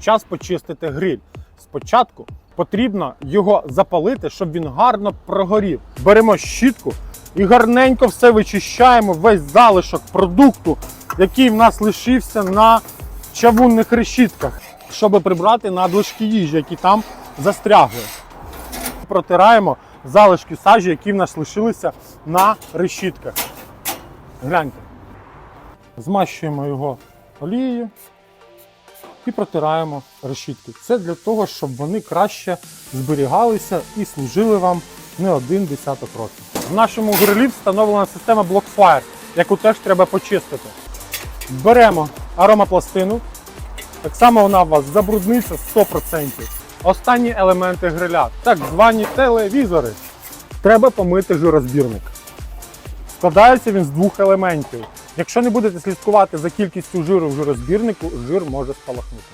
час почистити гриль. Спочатку потрібно його запалити, щоб він гарно прогорів. Беремо щітку і гарненько все вичищаємо, весь залишок продукту, який в нас лишився на чавунних решітках, щоб прибрати надлишки їжі, які там застрягли. Протираємо залишки сажі, які в нас лишилися на решітках. Гляньте. Змащуємо його олією і протираємо решітки. Це для того, щоб вони краще зберігалися і служили вам не один десяток років. В нашому грилі встановлена система Blockfire, яку теж треба почистити. Беремо аромапластину. Так само вона у вас забрудниться 100%. Останні елементи гриля, так звані телевізори. Треба помити жирозбірник. Складається він з двох елементів. Якщо не будете слідкувати за кількістю жиру в жирозбірнику, жир може спалахнути.